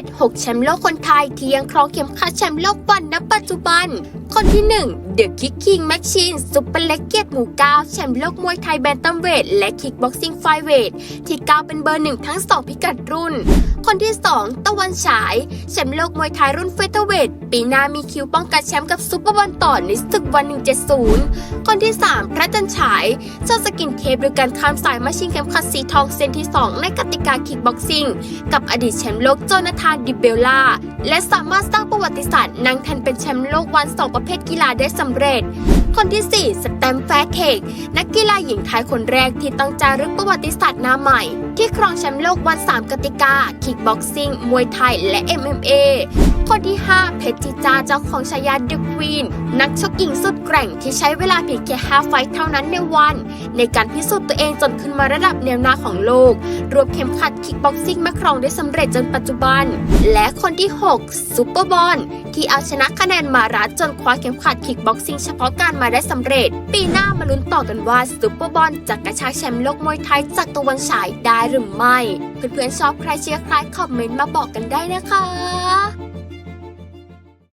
ต6แชมป์โลกคนไทยที่ยังครองเข็มขัดแชมป์โลกวันณปัจจุบัน คนที่ 1 The Kick King Machine ซุปเปอร์เล็กเกียรติหมู่เก้าแชมป์โลกมวยไทยแบนตัมเวท และคิกบ็อกซิ่งไฟเวท ที่ก้าวเป็นเบอร์หนึ่งทั้ง2พิกัดรุ่น คนที่ 2 ตะวันฉาย แชมป์โลกมวยไทยรุ่นเฟเธอร์เวท ปีหน้ามีคิวป้องกันแชมป์กับซุปเปอร์บอลต่อในศึกวัน 170 คนที่ 3 พระจันฉายเจ้าสกินเทปโดยการข้ามสายมาชิงเข็มขัดสีทองเซนที่ 2 ในกติกาคิกบ็อกซิ่งกับอดีตแชมป์โลกโจนาธานดิเบลล่าและสามารถสร้างประวัติศาสตร์นั่งแทนเป็นแชมป์โลกวัน2ประเภทกีฬาได้สำเร็จ คนที่ 4 สแตมแฟร์เคกนักกีฬาหญิงไทยคนแรกที่ต้องจารึกประวัติศาสตร์หน้าใหม่ ที่ครองแชมป์โลกวัน 3 กติกา คิกบ็อกซิ่ง มวยไทย และ MMA คนที่ 5 เพชรจิจาเจ้าของฉายาดึกวีน นักชกหญิงสุดแกร่งที่ใช้เวลาเพียงแค่5ไฟท์เท่านั้นในวัน ในการพิสูจน์ตัวเองจนขึ้นมาระดับแนวหน้าของโลก รวมเข็มขัดคิกบ็อกซิ่งมาครองได้สำเร็จจนปัจจุบัน และคนที่ 6 ซูเปอร์บอลที่เอาชนะคะแนนมารัดจนคว้าเข็มขัดคิกบ็อกซิ่งเฉพาะการมาได้สำเร็จ ปีหน้ามาลุ้นต่อกันว่าซูเปอร์บอลจะกระชากแชมป์โลกมวยไทยจากตะวันฉายได้หรือไม่ เพื่อนๆชอบใครเชียร์ใครคอมเมนต์มาบอกกันได้นะคะ